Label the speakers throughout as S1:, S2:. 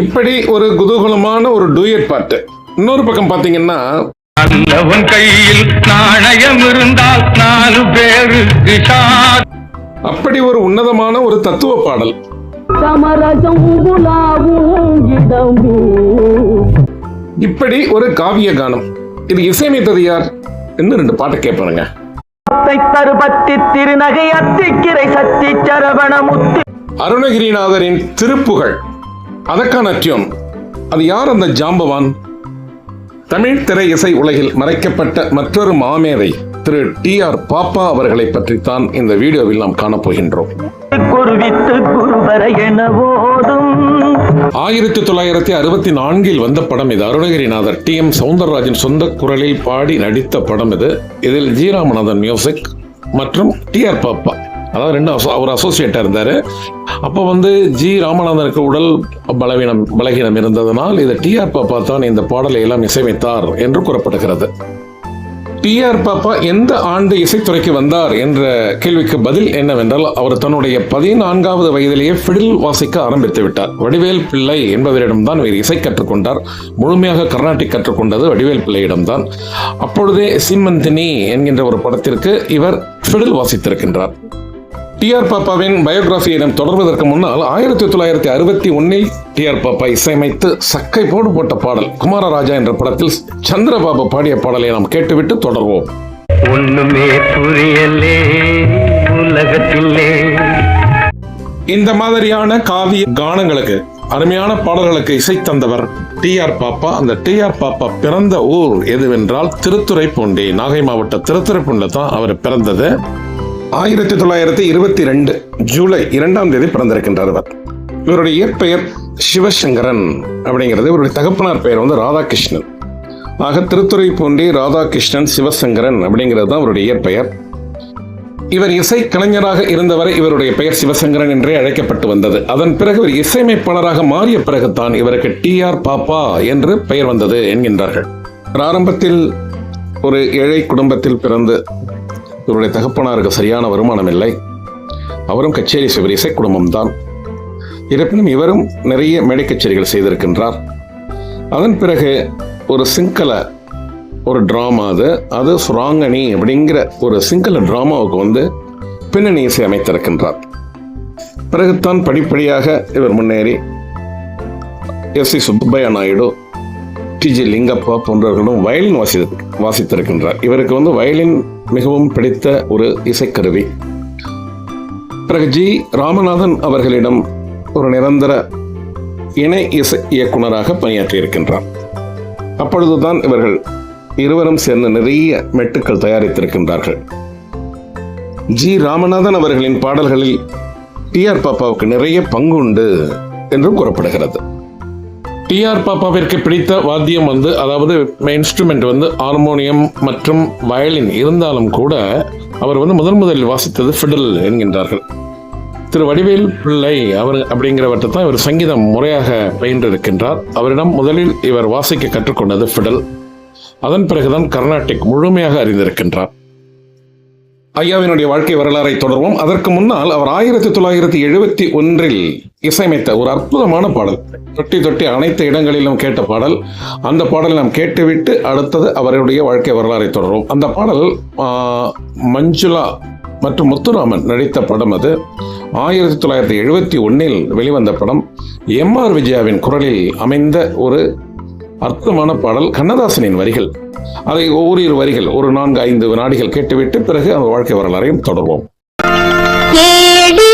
S1: இப்படி ஒரு குதூகலமான ஒரு டூயட் பாட்டு. இன்னொரு பக்கம் பாத்தீங்கன்னா
S2: நல்லவன் கையில் நாணயம் இருந்தால் நாலு பேருக்கு
S1: அப்படி ஒரு உன்னதமான ஒரு தத்துவ பாடல். இப்படி ஒரு காவிய கானம். இது இசையமைத்தது யார்? இன்னும் ரெண்டு பாட்டு கேட்பானுங்க. அருணகிரிநாதரின் திருப்புகழ். அதற்கான டியூன் அது யார் அந்த ஜாம்பவான்? தமிழ் திரை இசை உலகில் மறைக்கப்பட்ட மற்றொரு மாமேதை திரு டி ஆர் பாப்பா அவர்களை பற்றித்தான் இந்த வீடியோவில் நாம் காணப்போகின்றோம். ஆயிரத்தி தொள்ளாயிரத்தி அறுபத்தி நான்கில் வந்த படம் இது. அருணகிரிநாதர் டி எம் சவுந்தரராஜன் சொந்த குரலில் பாடி நடித்த படம் இது. இதில் ஜி ராமநாதன் மியூசிக் மற்றும் டி ஆர் பாப்பா. அதாவது ரெண்டு அசோ- அவர் அசோசியேட்டாக இருந்தார். அப்போ வந்து ஜி ராமநாதனுக்கு உடல் பலவீனம் பலகீனம் இருந்ததனால் இது டிஆர் பாப்பா தான் இந்த பாடலை எல்லாம் இசையமைத்தார் என்று கூறப்படுகிறது. டிஆர் பாப்பா எந்த ஆண்டு இசைத்துறைக்கு வந்தார் என்ற கேள்விக்கு பதில் என்னவென்றால் அவர் தன்னுடைய பதினான்காவது வயதிலேயே ஃபிடில் வாசிக்க ஆரம்பித்து விட்டார். வடிவேல் பிள்ளை என்பவரிடம்தான் இவர் இசை கற்றுக்கொண்டார். முழுமையாக கர்நாடிக் கற்றுக்கொண்டது வடிவேல் பிள்ளையிடம்தான் அப்பொழுதே சிம்மந்தினி என்கின்ற ஒரு படத்திற்கு இவர் ஃபிடில் வாசித்திருக்கின்றார். டி ஆர் பாப்பாவின் பயோகிராஃபியிடம் தொடர்வதற்கு முன்னால் ஆயிரத்தி தொள்ளாயிரத்தி அறுபத்தி ஒன்னில் டி ஆர் பாப்பா இசையமைத்து சக்கை போடு போட்ட பாடல் குமாரராஜா என்ற படத்தில் சந்திரபாபு பாடிய பாடலை நாம் கேட்டுவிட்டு தொடர்வோம்.
S2: ஒண்ணுமே புரியலே உலகத்திலே.
S1: இந்த மாதிரியான காவிய கானங்களுக்கு அருமையான பாடல்களுக்கு இசை தந்தவர் டி ஆர் பாப்பா. அந்த டி ஆர் பாப்பா பிறந்த ஊர் எதுவென்றால் திருத்துறைப்பூண்டி நாகை மாவட்ட திருத்துறைப்பூண்டில் தான் அவர் பிறந்தது. ஆயிரத்தி தொள்ளாயிரத்தி இருபத்தி ரெண்டு ஜூலை இரண்டாம் தேதி பிறந்திருக்கின்றார் இவர். இவருடைய இயற்பெயர் சிவசங்கரன் அப்படிங்கிறது. இவருடைய தகப்பனார் பெயர் வந்து ராதாகிருஷ்ணன். ஆக திருத்துறைப்பூண்டி ராதாகிருஷ்ணன் சிவசங்கரன் அப்படிங்கிறது தான் அவருடைய இயற்பெயர். இவர் இசை கலைஞராக இருந்தவரை இவருடைய பெயர் சிவசங்கரன் என்றே அழைக்கப்பட்டு வந்தது. அதன் பிறகு இவர் இசையமைப்பாளராக மாறிய பிறகுதான் இவருக்கு டி ஆர் பாப்பா என்று பெயர் வந்தது என்கின்றார்கள். ஆரம்பத்தில் ஒரு ஏழை குடும்பத்தில் பிறந்து இவருடைய தகப்பனாருக்கு சரியான வருமானம் இல்லை. அவரும் கச்சேரி செய்வர் இசை குடும்பம்தான். இருப்பினும் இவரும் நிறைய மேடை கச்சேரிகள் செய்திருக்கின்றார். அதன் பிறகு ஒரு சிங்கள ஒரு ட்ராமா அது. அது சுராங்கணி அப்படிங்கிற ஒரு சிங்கள ட்ராமாவுக்கு வந்து பின்னணி இசை அமைத்திருக்கின்றார். பிறகுத்தான் படிப்படியாக இவர் முன்னேறி S C Subbaiah Naidu T G Lingappa போன்றவர்களும் வயலின் வாசி வாசித்திருக்கின்றார். இவருக்கு வந்து வயலின் மிகவும் பிடித்த ஒரு இசைக்கருவி. பிறகு ஜி. ராமநாதன் அவர்களிடம் ஒரு நிரந்தர இணை இசை இயக்குனராக பணியாற்றியிருக்கின்றார். அப்பொழுதுதான் இவர்கள் இருவரும் சேர்ந்து நிறைய மெட்டுக்கள் தயாரித்திருக்கின்றார்கள். ஜி. ராமநாதன் அவர்களின் பாடல்களில் டி ஆர். பாப்பாவுக்கு நிறைய பங்கு உண்டு என்றும் கூறப்படுகிறது. டிஆர் பாப்பாவிற்கு பிடித்த வாத்தியம் வந்து அதாவது இன்ஸ்ட்ருமெண்ட் வந்து ஹார்மோனியம் மற்றும் வயலின் இருந்தாலும் கூட அவர் வந்து முதன் முதலில் வாசித்தது ஃபிடல் என்கின்றார்கள். திரு வடிவேல் பிள்ளை அவர் அப்படிங்கிறவற்றை தான் இவர் சங்கீதம் முறையாக பயின்றிருக்கின்றார். அவரிடம் முதலில் இவர் வாசிக்க கற்றுக்கொண்டது ஃபிடல் அதன் பிறகுதான் கர்நாடிக் முழுமையாக அறிந்திருக்கின்றார். ஐயாவினுடைய வாழ்க்கை வரலாறை தொடர்வோம். அதற்கு முன்னால் அவர் ஆயிரத்தி தொள்ளாயிரத்தி எழுபத்தி ஒன்றில் இசையமைத்த ஒரு அற்புதமான பாடல் தொட்டி தொட்டி அனைத்து இடங்களிலும் கேட்ட பாடல். அந்த பாடலை நாம் கேட்டுவிட்டு அடுத்தது அவருடைய வாழ்க்கை வரலாறை தொடர்வோம். அந்த பாடல் மஞ்சுளா மற்றும் முத்துராமன் நடித்த படம் அது. ஆயிரத்தி தொள்ளாயிரத்தி எழுபத்தி ஒன்றில் வெளிவந்த படம். எம் ஆர் விஜயாவின் குரலில் அமைந்த ஒரு அற்புதமான பாடல் கண்ணதாசனின் வரிகள். அதை ஓரிரு வரிகள் ஒரு நான்கு ஐந்து வினாடிகள் கேட்டுவிட்டு பிறகு அந்த வாழ்க்கை வரலாறையும் தொடர்வோம்.
S3: ஏடி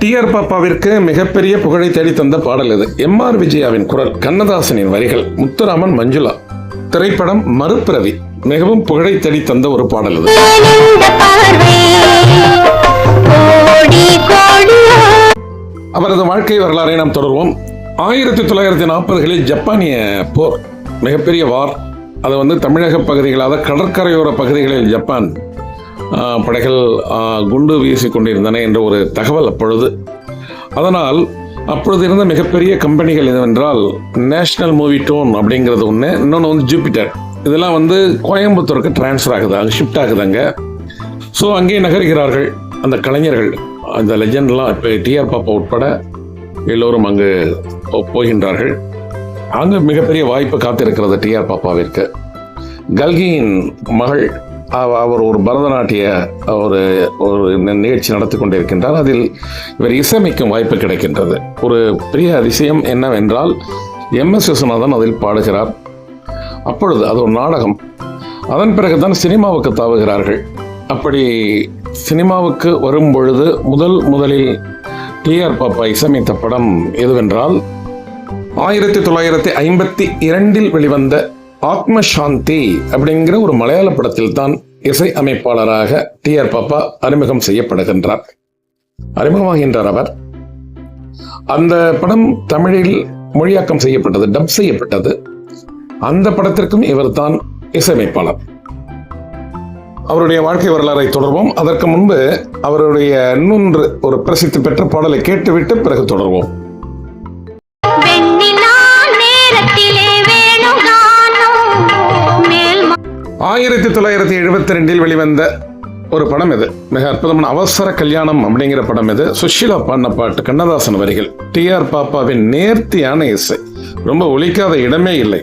S1: டி ஆர் பாப்பாவிற்கு மிகப்பெரிய புகழை தேடி தந்த பாடல் இது. எம் ஆர் விஜயாவின் குரல் கண்ணதாசனின் வரிகள் முத்துராமன் மஞ்சுளா. திரைப்படம் மறுபிறவி மிகவும் புகழை தேடி தந்த ஒரு பாடல் இது. அவரது வாழ்க்கை வரலாறை நாம் தொடர்வோம். ஆயிரத்தி தொள்ளாயிரத்தி நாற்பதுகளில் ஜப்பானிய போர் மிகப்பெரிய வார். அது வந்து தமிழக பகுதிகளாக கடற்கரையோர பகுதிகளில் ஜப்பான் படைகள் குண்டு வீசி கொண்டிருந்தன என்ற ஒரு தகவல் அப்பொழுது. அதனால் அப்பொழுது இருந்த மிகப்பெரிய கம்பெனிகள் என்னவென்றால் நேஷனல் மூவி டோன் அப்படிங்கிறது ஒன்று இன்னொன்று வந்து ஜூபிட்டர். இதெல்லாம் வந்து கோயம்புத்தூருக்கு டிரான்ஸ்ஃபர் ஆகுது அங்கே ஷிஃப்ட் ஆகுது அங்கே. ஸோ அங்கே நகர்கிறார்கள் அந்த கலைஞர்கள். அந்த லெஜண்ட்லாம் இப்போ டிஆர் பாப்பா உட்பட எல்லோரும் அங்கு போகின்றார்கள். அங்கு மிகப்பெரிய வாய்ப்பு காத்திருக்கிறது டிஆர் பாப்பாவிற்கு. கல்கியின் மகள் அவ- அவர் ஒரு பரதநாட்டிய ஒரு ஒரு நிகழ்ச்சி நடத்தி கொண்டிருக்கின்றார். அதில் இவர் இசையமைக்கும் வாய்ப்பு கிடைக்கின்றது. ஒரு பெரிய அதிசயம் என்னவென்றால் எம். எஸ். விஸ்வநாதன் அதில் பாடுகிறார். அப்பொழுது அது ஒரு நாடகம். அதன் பிறகுதான் சினிமாவுக்கு தாவுகிறார்கள். அப்படி சினிமாவுக்கு வரும் பொழுது முதல் முதலில் டிஆர் பாப்பா இசையமைத்த படம் எதுவென்றால் ஆயிரத்தி தொள்ளாயிரத்தி ஐம்பத்தி இரண்டில் வெளிவந்த ஆத்ம சாந்தி அப்படிங்கிற ஒரு மலையாள படத்தில் தான் இசை அமைப்பாளராக டி ஆர் பாப்பா அறிமுகம் செய்யப்படுகின்றார். அறிமுகமாகின்றார் அவர். அந்த படம் தமிழில் மொழியாக்கம் செய்யப்பட்டது டப் செய்யப்பட்டது. அந்த படத்திற்கும் இவர்தான் இசையமைப்பாளர் அவருடைய வாழ்க்கை வரலாறை தொடர்வோம். அதற்கு முன்பு அவருடைய இன்னொன்று ஒரு பிரசித்தி பெற்ற பாடலை கேட்டுவிட்டு பிறகு தொடர்வோம். ஆயிரத்தி தொள்ளாயிரத்தி எழுபத்தி ரெண்டில் வெளிவந்த ஒரு படம் இது. மிக அற்புதமான அவசர கல்யாணம் அப்படிங்கிற படம் இது. சுஷீலா பாடின பாட்டு கண்ணதாசன் வரிகள் டி ஆர் பாப்பாவின் நேர்த்தியான இசை. ரொம்ப ஒழிக்காத இடமே இல்லை.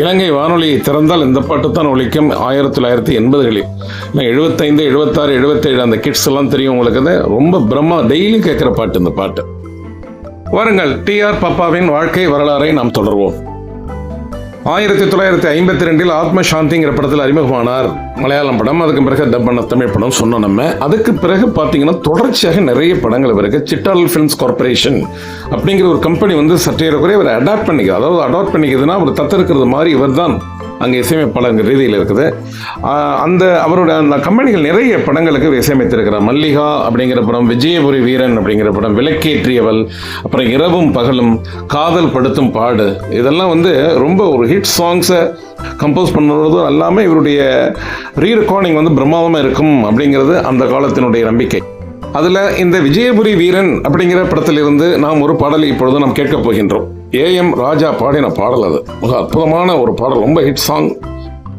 S1: இலங்கை வானொலியை திறந்தால் இந்த பாட்டு தான் ஒழிக்கும் ஆயிரத்தி தொள்ளாயிரத்தி எண்பதுகளில். எழுபத்தைந்து எழுபத்தாறு எழுபத்தேழு அந்த கிட்ஸ் எல்லாம் தெரியும் உங்களுக்கு. அது ரொம்ப பிரம்மா டெய்லி கேட்குற பாட்டு இந்த பாட்டு. வாருங்கள் டி ஆர் பாப்பாவின் வாழ்க்கை வரலாறை நாம் தொடர்வோம். ஆயிரத்தி தொள்ளாயிரத்தி ஐம்பத்தி ரெண்டில் ஆத்ம சாந்திங்கிற படத்தில் அறிமுகமானார். மலையாளம் படம். அதுக்கு பிறகு டப் பண்ண தமிழ் படம் சொன்னோம் நம்ம. அதுக்கு பிறகு பார்த்தீங்கன்னா தொடர்ச்சியாக நிறைய படங்கள் இவருக்கு. சிட்டால் ஃபிலிம்ஸ் கார்பரேஷன் அப்படிங்கிற ஒரு கம்பெனி வந்து சற்றேறக்குறைய இவர் அடாப்ட் பண்ணிக்கிறது அதாவது அடாப்ட் பண்ணிக்குதுன்னா அவர் தத்தெடுக்கிறது மாதிரி இவர் தான் அங்கே இசையமைப்பாளர் ரீதியில் இருக்குது. அந்த அவரோட அந்த கம்பெனிகள் நிறைய படங்களுக்கு இசையமைத்திருக்கிறார். மல்லிகா அப்படிங்கிற படம் விஜயபுரி வீரன் அப்படிங்கிற படம் விளக்கேற்றியவள் அப்புறம் இரவும் பகலும் காதல் படுத்தும் பாடு. இதெல்லாம் வந்து ரொம்ப ஒரு ஹிட் சாங்ஸை கம்போஸ் பண்ணுறதும் எல்லாமே இவருடைய ரீ ரெக்கார்டிங் வந்து பிரம்மாதமாக இருக்கும் அப்படிங்கிறது அந்த காலத்தினுடைய நம்பிக்கை. அதில் இந்த விஜயபுரி வீரன் அப்படிங்கிற படத்திலிருந்து நாம் ஒரு பாடலை இப்பொழுது நாம் கேட்கப் போகின்றோம். ஏஎம் ராஜா பாடின பாடல் அது. மிக அற்புதமான ஒரு பாடல் ரொம்ப ஹிட் சாங்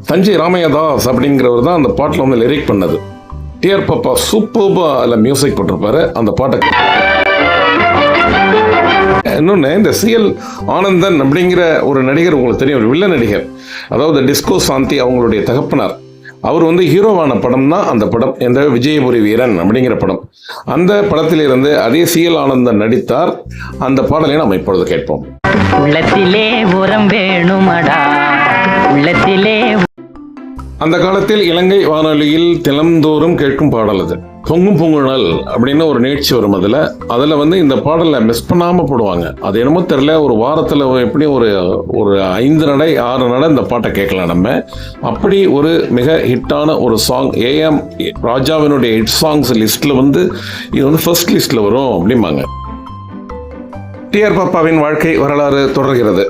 S1: தஞ்சை ராமையதாஸ் அப்படிங்கிறவர் தான் அந்த பாட்டில் வந்து லிரிக் பண்ணது. டிஆர் பாப்பா சூப்பர்பா அதில் மியூசிக் போட்டிருப்பாரு. அந்த பாட்டை இன்னொன்று இந்த சிஎல் ஆனந்தன் அப்படிங்கிற ஒரு நடிகர் உங்களுக்கு தெரியும் ஒரு வில்ல நடிகர். அதாவது டிஸ்கோ சாந்தி அவங்களுடைய தகப்பனார். அவர் வந்து ஹீரோவான படம் தான் அந்த படம். எந்த விஜயபுரி வீரன் அப்படிங்கிற படம். அந்த படத்திலிருந்து அதே சிஎல் ஆனந்தன் நடித்தார். அந்த பாடலை நாம் இப்பொழுது கேட்போம்.
S4: உள்ளத்திலே உரம் வேணுமடா. உள்ளத்திலே
S1: அந்த காலத்தில் இலங்கை வானொலியில் தினம்தோறும் கேட்கும் பாடல் அது. பொங்கும் பொங்குணல் அப்படின்னு ஒரு நிகழ்ச்சி வரும் அதில். அதில் வந்து இந்த பாடலை மிஸ் பண்ணாமல் போடுவாங்க. அது என்னமோ தெரில ஒரு வாரத்தில் எப்படி ஒரு ஒரு ஐந்து நடை ஆறு நடை இந்த பாட்டை கேட்கலாம் நம்ம. அப்படி ஒரு மிக ஹிட்டான ஒரு சாங் ஏஎம் ராஜாவினுடைய ஹிட் சாங்ஸ் லிஸ்ட்டில் வந்து இது வந்து ஃபர்ஸ்ட் லிஸ்ட்டில் வரும் அப்படிம்பாங்க. டிஆர் பாப்பாவின் வாழ்க்கை வரலாறு தொடர்கிறது.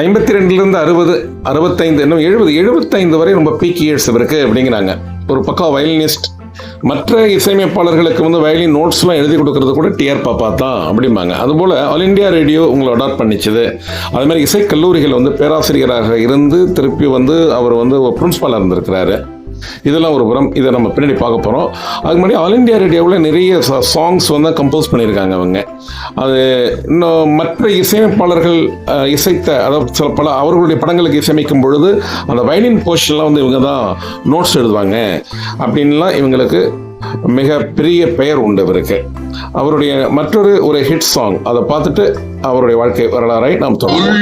S1: ஐம்பத்தி ரெண்டுலேருந்து அறுபது அறுபத்தைந்து இன்னும் எழுபது எழுபத்தைந்து வரை ரொம்ப பீக் இயர்ஸ் இவருக்கு அப்படிங்கிறாங்க. ஒரு பக்கம் வயலினிஸ்ட். மற்ற இசையமைப்பாளர்களுக்கு வந்து வயலின் நோட்ஸ்லாம் எழுதி கொடுக்கறது கூட டிஆர் பாப்பா தான் அப்படிம்பாங்க. அதுபோல் ஆல் இந்தியா ரேடியோ உங்களை அடாப்ட் பண்ணிச்சுது. அது மாதிரி இசை கல்லூரிகள் வந்து பேராசிரியராக இருந்து திருப்பி வந்து அவர் வந்து பிரின்ஸ்பாலாக இருந்திருக்கிறாரு. இதெல்லாம் ஒரு புறம் இதை நம்ம பின்னாடி பார்க்க போகிறோம் அதுக்கு முன்னாடி ஆல் இந்தியா ரேடியோவில் நிறைய சாங்ஸ் வந்து கம்போஸ் பண்ணியிருக்காங்க அவங்க. அது இன்னும் மற்ற இசையமைப்பாளர்கள் இசைத்த அதாவது சில பல அவர்களுடைய படங்களுக்கு இசையமைக்கும் பொழுது அந்த வயலின் போர்ஷன்லாம் வந்து இவங்க தான் நோட்ஸ் எழுதுவாங்க. அப்படின்லாம் இவங்களுக்கு மிக பெரிய பெயர் உண்டு இவருக்கு. அவருடைய மற்றொரு ஒரு ஹிட் சாங் அதை பார்த்துட்டு அவருடைய வாழ்க்கை வரலாறை நாம் தொடர்வோம்.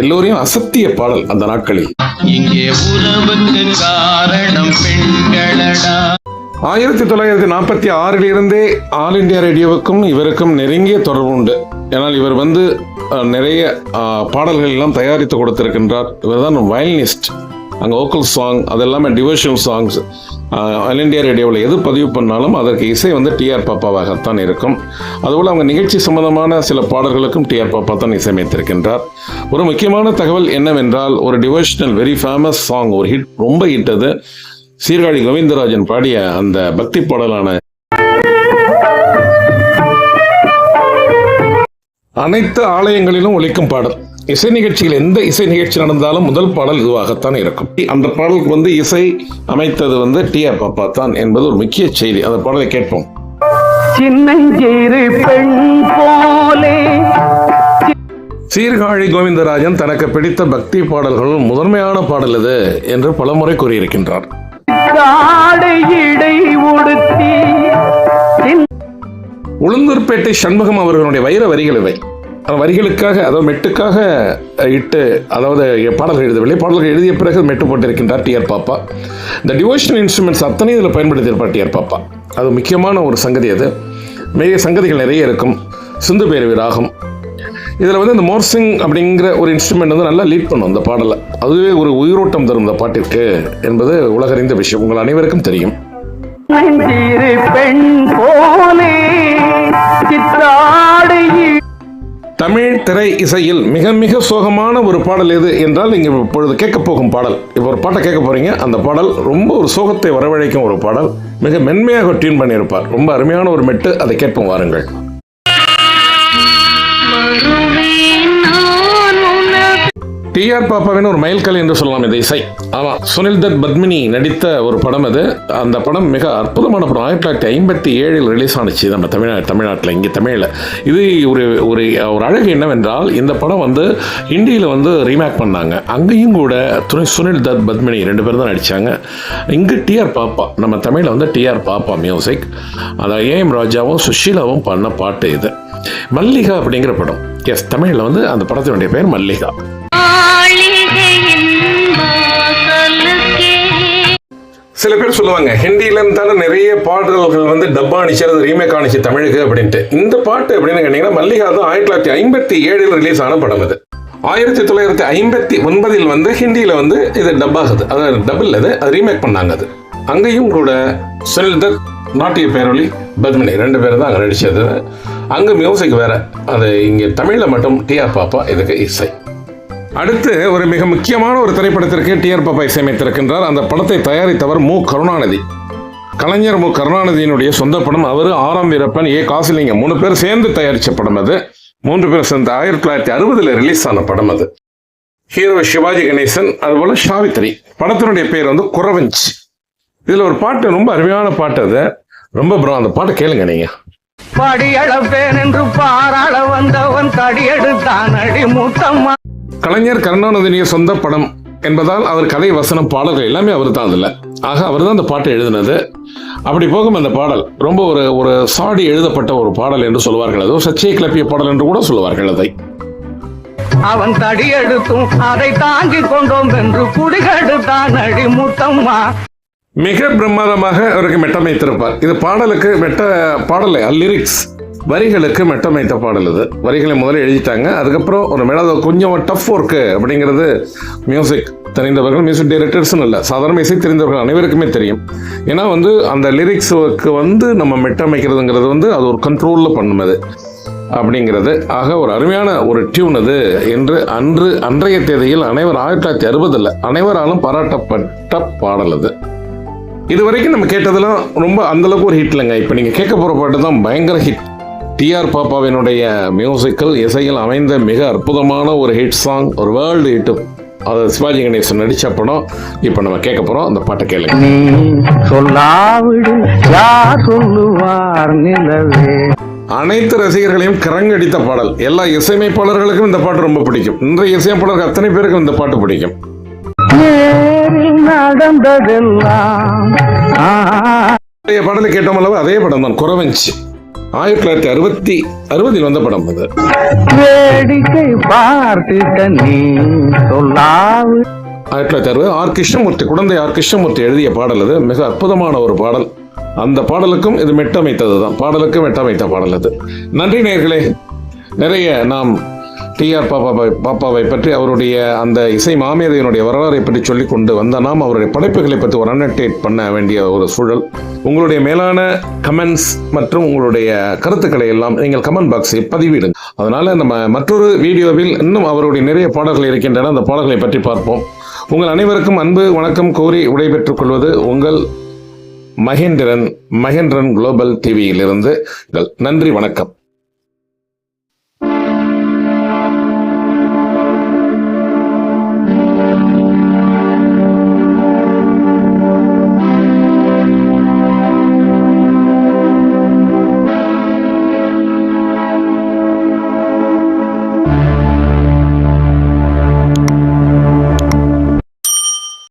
S1: எல்லோரையும் அசத்திய பாடல் அந்த நாட்களில்.
S2: இங்கே உறவுக்கு காரணம் பெண்களடா.
S1: ஆயிரத்தி தொள்ளாயிரத்தி நாற்பத்தி ஆறிலிருந்தே ஆல் இந்தியா ரேடியோவுக்கும் இவருக்கும் நெருங்கிய தொடர்பு உண்டு. ஏன்னால் இவர் வந்து நிறைய பாடல்கள் எல்லாம் தயாரித்து கொடுத்திருக்கின்றார். இவர் தான் வயலினிஸ்ட். அங்கே ஓக்கல் சாங் அதெல்லாமே டிவோஷனல் சாங்ஸ் ஆல் இந்தியா ரேடியோவில் எது பதிவு பண்ணாலும் அதற்கு இசை வந்து டிஆர் பாப்பாவாகத்தான் இருக்கும். அதுபோல் அவங்க நிகழ்ச்சி சம்பந்தமான சில பாடல்களுக்கும் டிஆர் பாப்பா தான் இசையமைத்திருக்கின்றார். ஒரு முக்கியமான தகவல் என்னவென்றால் ஒரு டிவோஷனல் வெரி ஃபேமஸ் சாங் ஒரு ஹிட் ரொம்ப ஹிட் அது. சீர்காழி கோவிந்தராஜன் பாடிய அந்த பக்தி பாடலான அனைத்து ஆலயங்களிலும் ஒழிக்கும் பாடல். இசை நிகழ்ச்சியில் எந்த இசை நிகழ்ச்சி நடந்தாலும் முதல் பாடல் இதுவாகத்தான் இருக்கும். அந்த பாடலுக்கு வந்து இசை அமைத்தது வந்து டி ஆர் பாப்பா தான் என்பது ஒரு முக்கிய செய்தி. அந்த பாடலை கேட்போம்.
S4: சின்னஞ்சிறு பெண் போலே.
S1: சீர்காழி கோவிந்தராஜன் தனக்கு பிடித்த பக்தி பாடல்களுள் முதன்மையான பாடல் இது என்று பலமுறை கூறியிருக்கின்றார். உளுந்தூர்பேட்டை சண்முகம் அவர்களுடைய வைர வரிகள் இவை. வரிகளுக்காக அதாவது மெட்டுக்காக இட்டு அதாவது பாடல்கள் எழுதவில்லை பாடல்கள் எழுதிய பிறகு மெட்டு போட்டிருக்கின்றார் டிஆர் பாப்பா. இந்த டிவோஷனல் இன்ஸ்ட்ருமெண்ட்ஸ் அத்தனை இதில் பயன்படுத்தியிருப்பார் டிஆர் பாப்பா. அது முக்கியமான ஒரு சங்கதி அது. மிக சங்கதிகள் நிறைய இருக்கும். சிந்து பேரவி ராகம் இதில் வந்து இந்த மோர்சிங் அப்படிங்கிற ஒரு இன்ஸ்ட்ருமெண்ட் வந்து நல்லா லீட் பண்ணும் அந்த பாடலை. அதுவே ஒரு உயிரோட்டம் தரும் இந்த பாட்டிற்கு என்பது உலகறிந்த விஷயம். உங்கள் அனைவருக்கும் தெரியும்.
S4: பெண் போலே சித்தாடை
S1: தமிழ் திரை இசையில் மிக மிக சோகமான ஒரு பாடல் எது என்றால் நீங்கள் இப்பொழுது கேட்க போகும் பாடல். இப்போ ஒரு பாட்டை கேட்க போறீங்க. அந்த பாடல் ரொம்ப ஒரு சோகத்தை வரவழைக்கும் ஒரு பாடல். மிக மென்மையாக டியூன் பண்ணியிருப்பார். ரொம்ப அருமையான ஒரு மெட்டு. அதை கேட்போம் வாருங்கள். டிஆர் பாப்பாவின் ஒரு மைல்கல் என்று சொல்லலாம் இந்த இசை ஆமாம் சுனில் தத் பத்மினி நடித்த ஒரு படம் அது. அந்த படம் மிக அற்புதமான படம். ஆயிரத்தி தொள்ளாயிரத்தி ஐம்பத்தி ஏழில் ரிலீஸ் ஆனிச்சு நம்ம தமிழ்நாடு தமிழ்நாட்டில் இங்கே தமிழில். இது ஒரு ஒரு ஒரு அழகு என்னவென்றால் இந்த படம் வந்து ஹிந்தியில் வந்து ரீமேக் பண்ணாங்க. அங்கேயும் கூட துணை சுனில் தத் பத்மினி ரெண்டு பேரும் தான் நடித்தாங்க இங்கே டிஆர் பாப்பா நம்ம தமிழில் வந்து டிஆர் பாப்பா மியூசிக் அதை ஏஎம் ராஜாவும் சுஷீலாவும் பண்ண பாட்டு இது. மல்லிகா அப்படிங்கிற படம். எஸ் தமிழில் வந்து அந்த படத்தினுடைய பேர் மல்லிகா. சில பேர் சொல்லுவாங்க ஹிந்தில தானே நிறைய பாடல்கள் வந்து டப்பா அணிச்சது அது ரீமேக் ஆனிச்சு தமிழுக்கு அப்படின்ட்டு. இந்த பாட்டு அப்படின்னு கேட்டீங்கன்னா மல்லிகா தான் ஆயிரத்தி தொள்ளாயிரத்தி ஐம்பத்தி ஏழில் ரிலீஸ் ஆன படம் இது ஆயிரத்தி தொள்ளாயிரத்தி ஐம்பத்தி ஒன்பதில் வந்து ஹிந்தியில் வந்து இது டப்பாகுது அதாவது டபுள் அது அது ரீமேக் பண்ணாங்க அது. அங்கேயும் கூட சுனில் தத் நாட்டிய பேரொலி பத்மினி ரெண்டு பேரும் தான் அங்கே நடிச்சது. அங்கே மியூசிக் வேற. அது இங்கே தமிழில் மட்டும் டிஆர் பாப்பா இதுக்கு இசை. அடுத்து ஒரு மிக முக்கியமான ஒரு திரைப்படத்திற்கு டிஆர் பாப்பா இசையமைத்திருக்கின்றார். அந்த படத்தை தயாரித்தவர் மு. கருணாநிதி. கலைஞர் மு. கருணாநிதியினுடைய சொந்த படம் அவர் ஆறாம் வீரப்பன் ஏ. காசிலிங்கம் மூணு பேர் சேர்ந்து தயாரித்த படம் அது. மூன்று பேர் சேர்ந்து ஆயிரத்தி தொள்ளாயிரத்தி அறுபதுல ரிலீஸ் ஆன படம் அது. ஹீரோ சிவாஜி கணேசன் அதுபோல் சாவித்திரி. படத்தினுடைய பேர் வந்து குறவஞ்ச். இதுல ஒரு பாட்டு ரொம்ப அருமையான பாட்டு அது. ரொம்ப ப்ரோ அந்த பாட்டை கேளுங்க நீங்க.
S4: படியளப்பேன் என்று பாராள வந்தவன் தடியெடுத்தான் அடி மூட்டம்மா
S1: கலைஞர் கருணாநிதியுடைய சொந்த படம் என்பதால் அவர் கதை வசனம் பாடல்கள் எல்லாமே அவர் தான் அதில். ஆக அவர் தான் அந்த பாட்டை எழுதினது. அப்படி போகும் அந்த பாடல் ரொம்ப ஒரு ஒரு சாடி எழுதப்பட்ட ஒரு பாடல் என்று சொல்வார்கள். அது சர்ச்சையை கிளப்பிய பாடல் என்று கூட சொல்வார்கள் அதை.
S4: அவன் தடியெடுத்தும் அதை தாங்கிக் கொண்டோம் என்று குடிகெடுத்தான் அடி முத்தம்மா
S1: மிக பிரமாதமாக அவருக்கு மெட்டமைத்திருப்பார். இது பாடலுக்கு மெட்ட பாடலை லிரிக்ஸ் வரிகளுக்கு மெட்டமைத்த பாடல் இது. வரிகளை முதல்ல எழுதிட்டாங்க. அதுக்கப்புறம் ஒரு மேடம் கொஞ்சம் டஃப் ஒர்க்கு அப்படிங்கிறது மியூசிக் தெரிந்தவர்கள் மியூசிக் டைரக்டர்ஸ்னு இல்லை சாதாரண இசை தெரிந்தவர்கள் அனைவருக்குமே தெரியும். ஏன்னா வந்து அந்த லிரிக்ஸுக்கு வந்து நம்ம மெட்டமைக்கிறதுங்கிறது வந்து அது ஒரு கண்ட்ரோலில் பண்ணும் அது அப்படிங்கிறது. ஆக ஒரு அருமையான ஒரு டியூன் அது என்று அன்று அன்றைய தேதியில் அனைவர் ஆயிரத்தி தொள்ளாயிரத்தி அறுபதில் அனைவராலும் பாராட்டப்பட்ட பாடல் அது. இது வரைக்கும் நம்ம கேட்டதெல்லாம் ரொம்ப அந்தளவுக்கு ஒரு ஹிட் இல்லைங்க. இப்போ நீங்கள் கேட்க போகிற பாட்டு தான் பயங்கர ஹிட் டிஆர் பாப்பாவினுடைய மியூசிக்கல் இசையில் அமைந்த மிக அற்புதமான ஒரு ஹிட் சாங் ஒரு வேர்ல்டு ஹிட் அது சிவாஜி கணேசன் நடித்த படம். இப்போ நம்ம கேட்க போகிறோம் அந்த பாட்டை கேளுங்க.
S4: நீ சொல்லாவிடு யார் சொல்லுவார் நிலவே?
S1: அனைத்து ரசிகர்களையும் கரங்கடித்த பாடல். எல்லா இசையமைப்பாளர்களுக்கும் இந்த பாட்டு ரொம்ப பிடிக்கும். இன்றைய இசையமைப்பாளர்கள் அத்தனை பேருக்கும் இந்த பாட்டு பிடிக்கும்.
S4: நடந்ததெல்லாம்
S1: பாடலை கேட்டோம் அல்லவா? அதே படம் தான் குறவஞ்சி. ஆயிரத்தி தொள்ளாயிரத்தி அறுபத்தி அறுபதில் வந்த படம் அது.
S4: வேடிக்கை
S1: ஆயிரத்தி தொள்ளாயிரத்தி அறுபது ஆர் கிருஷ்ணமூர்த்தி குழந்தை ஆர் கிருஷ்ணமூர்த்தி எழுதிய பாடல் அது. மிக அற்புதமான ஒரு பாடல். அந்த பாடலுக்கும் இது மெட்டமைத்தது தான் பாடலுக்கு மெட்டமைத்த பாடல் அது. நன்றி நேயர்களே. நிறைய நாம் டிஆர் பாப்பா பாப்பாவை பற்றி அவருடைய அந்த இசை மாமேதையினுடைய வரலாறை பற்றி சொல்லி கொண்டு வந்த நாம் அவருடைய படைப்புகளை பற்றி ஒரு அனடேட் பண்ண வேண்டிய ஒரு சூழல். உங்களுடைய மேலான கமெண்ட்ஸ் மற்றும் உங்களுடைய கருத்துக்களை எல்லாம் நீங்கள் கமெண்ட் பாக்ஸில் பதிவிடுங்க. அதனால நம்ம மற்றொரு வீடியோவில் இன்னும் அவருடைய நிறைய பாடல்கள் இருக்கின்றன. அந்த பாடல்களை பற்றி பார்ப்போம். உங்கள் அனைவருக்கும் அன்பு வணக்கம் கோரி விடைபெற்றுக் கொள்வது உங்கள் மகேந்திரன் மகேந்திரன் குளோபல் டிவியிலிருந்து நன்றி வணக்கம்.